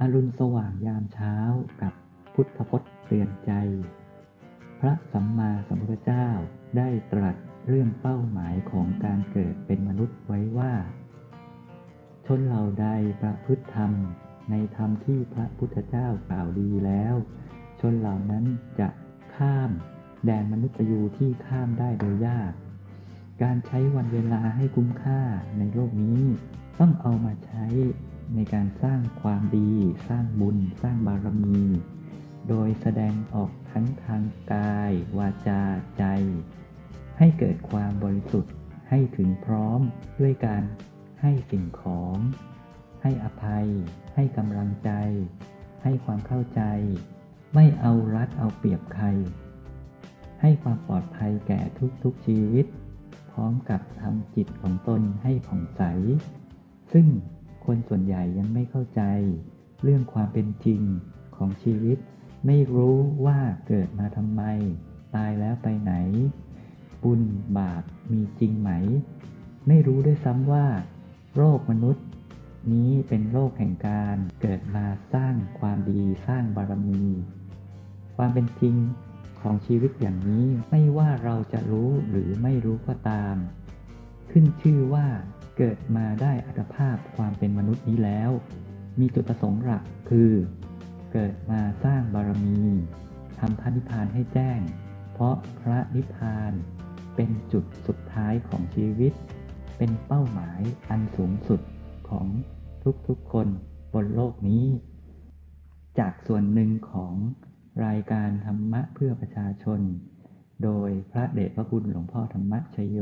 อรุณสว่างยามเช้ากับพุทธพจน์เตือนใจ พระสัมมาสัมพุทธเจ้าได้ตรัสเรื่องเป้าหมายของการเกิดเป็นมนุษย์ไว้ว่า ชนเหล่าใดประพฤติธรรมในธรรมที่พระพุทธเจ้ากล่าวดีแล้ว ชนเหล่านั้นจะข้าม แดนมนุษย์ยูที่ข้ามได้โดยยาก การใช้วันเวลาให้คุ้มค่าในโลกนี้ ต้องเอามาใช้ ในการสร้างความดี สร้างบุญ สร้างบารมี โดยแสดงออกทั้งทางกาย วาจาใจ ให้เกิดความบริสุทธิ์ให้ถึงพร้อมด้วยการให้สิ่งของ ให้อภัย ให้กำลังใจ ให้ความเข้าใจ ไม่เอารัดเอาเปรียบใคร ให้ความปลอดภัยแก่ทุกๆชีวิต พร้อมกับทำจิตของตนให้ผ่องใส ซึ่ง คนส่วนใหญ่ยังไม่เข้าใจ เรื่องความเป็นจริงของชีวิต ไม่รู้ว่าเกิดมาทำไม ตายแล้วไปไหน บุญบาปมีจริงไหม ไม่รู้ด้วยซ้ำว่า โรคมนุษย์ นี้เป็นโรคแห่งการเกิดมาสร้างความดีสร้างบารมี ความเป็นจริงของชีวิตอย่างนี้ไม่ว่าเราจะรู้หรือไม่รู้ก็ตาม ขึ้นชื่อว่า เกิดมาได้อัตภาพความเป็นมนุษย์นี้แล้ว มีจุดประสงค์หลักคือ เกิดมาสร้างบารมีทำพระนิพพานให้แจ้ง เพราะพระนิพพานเป็นจุดสุดท้ายของชีวิต เป็นเป้าหมายอันสูงสุดของทุกๆคนบนโลกนี้ จากส่วนหนึ่งของรายการธรรมะเพื่อประชาชน โดยพระเดชพระคุณหลวงพ่อธรรมชโย